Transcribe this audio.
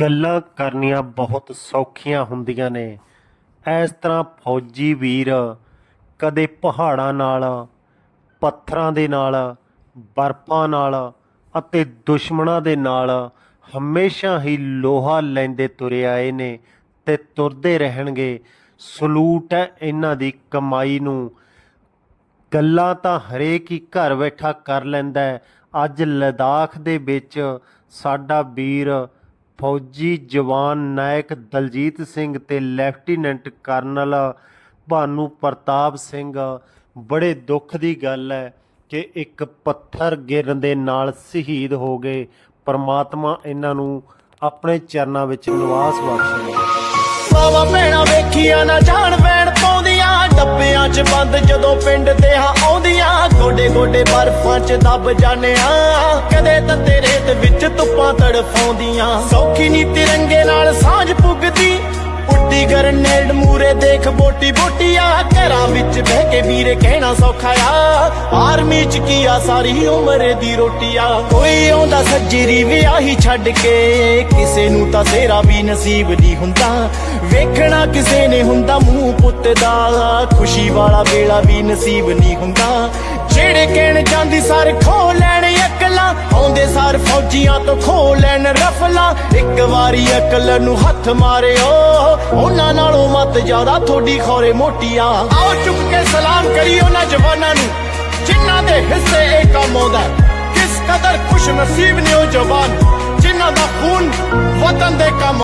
ਗੱਲਾਂ ਕਰਨੀਆਂ ਬਹੁਤ ਸੌਖੀਆਂ ਹੁੰਦੀਆਂ ਨੇ। ਇਸ ਤਰ੍ਹਾਂ ਫੌਜੀ ਵੀਰ ਕਦੇ ਪਹਾੜਾਂ ਨਾਲ, ਪੱਥਰਾਂ ਦੇ ਨਾਲ, ਬਰਫਾਂ ਨਾਲ ਅਤੇ ਦੁਸ਼ਮਣਾਂ ਦੇ ਨਾਲ ਹਮੇਸ਼ਾ ਹੀ ਲੋਹਾ ਲੈਂਦੇ ਤੁਰੇ ਆਏ ਨੇ ਤੇ ਤੁਰਦੇ ਰਹਿਣਗੇ। ਸਲੂਟ ਹੈ ਇਹਨਾਂ ਦੀ ਕਮਾਈ ਨੂੰ। ਗੱਲਾਂ ਤਾਂ ਹਰੇਕ ਹੀ ਘਰ ਬੈਠਾ ਕਰ ਲੈਂਦਾ ਅੱਜ ਲਦਾਖ ਦੇ ਵਿੱਚ ਸਾਡਾ ਵੀਰ ਫੌਜੀ ਜਵਾਨ ਨਾਇਕ ਦਲਜੀਤ ਸਿੰਘ ਤੇ ਲੈਫਟੀਨੈਂਟ ਕਰਨਲ ਭਾਨੂ ਪ੍ਰਤਾਪ ਸਿੰਘ। ਬੜੇ ਦੁੱਖ ਦੀ ਗੱਲ ਹੈ ਕਿ ਇੱਕ ਪੱਥਰ ਗਿਰਨ ਦੇ ਨਾਲ ਸ਼ਹੀਦ ਹੋ ਗਏ। ਪਰਮਾਤਮਾ ਇਹਨਾਂ ਨੂੰ ਆਪਣੇ ਚਰਨਾਂ ਵਿੱਚ ਨਿਵਾਸ ਬਖਸ਼ੇ। ਬਾਵਾ ਭੈਣਾਂ ਵੇਖੀਆਂ ਨਾ ਜਾਣ ਪੈਣ ਪਾਉਂਦੀਆਂ। ਡੱਬਿਆਂ 'ਚ ਬੰਦ ਜਦੋਂ ਪਿੰਡ ਤੇ ਹਾਂ ਆਉਂਦੀਆਂ। ਗੋਡੇ ਗੋਡੇ ਬਰਫਾਂ 'ਚ ਦੱਬ ਜਾਣਿਆ ਕਦੇ ਤਾਂ ਤੇਰੇ ਦੇ ਤੜਫਾਉਂਦੀਆਂ ਸੌਖੀ ਨੀ ਤਿਰੰਗੇ ਨਾਲ ਸਾਂਝ ਪੁੱਗਦੀ। ਉੱਡੀ ਗਰਨੇਡ ਮੂਰੇ ਦੇਖ ਬੋਟੀ ਬੋਟੀਆ ਘਰਾਂ ਵਿੱਚ ਬਹਿ ਕੇ ਵੀਰੇ ਕਹਿਣਾ ਸੌਖਾ ਆ। ਆਰਮੀ 'ਚ ਕੀ ਆ, ਸਾਰੀ ਉਮਰ ਦੀ ਰੋਟੀਆ ਕੋਈ ਆਉਂਦਾ ਸੱਜਰੀ ਵਿਆਹੀ ਛੱਡ ਕੇ। ਕਿਸੇ ਨੂੰ ਤਾਂ ਸੇਰਾ ਵੀ ਨਸੀਬ ਨਹੀਂ ਹੁੰਦਾ। ਵੇਖਣਾ ਕਿਸੇ ਨੇ ਹੁੰਦਾ ਮੂੰਹ ਪੁੱਤ ਦਾ। ਖੁਸ਼ੀ ਵਾਲਾ ਵੇਲਾ ਵੀ ਨਸੀਬ ਨਹੀਂ ਹੁੰਦਾ। ਜਿਹੜੇ ਕਹਿਣ ਜਾਂਦੀ, ਸਾਰੇ ਆਉਂਦੇ ਸਾਰ ਫੌਜੀਆਂ ਤੋਂ ਖੋ ਲੈਣ ਰਫਲਾਂ। ਇੱਕ ਵਾਰੀ ਅਕਲ ਨੂੰ ਹੱਥ ਮਾਰਿਓ, ਉਹਨਾਂ ਨਾਲੋਂ ਮਤ ਜ਼ਿਆਦਾ ਥੋੜੀ ਖੋਰੇ ਮੋਟੀਆਂ। ਆਓ ਚੁੱਕ ਕੇ ਸਲਾਮ ਕਰੀਓ ਨਾ ਜਵਾਨਾਂ ਨੂੰ, ਜਿਨ੍ਹਾਂ ਦੇ ਹਿੱਸੇ ਇਹ ਕੰਮ ਆਉਂਦਾ ਕਿਸ ਕਦਰ ਖੁਸ਼ ਨਸੀਬ ਨੇ ਉਹ ਜਵਾਨ, ਜਿਨ੍ਹਾਂ ਦਾ ਖੂਨ ਵਤਨ ਦੇ ਕੰਮ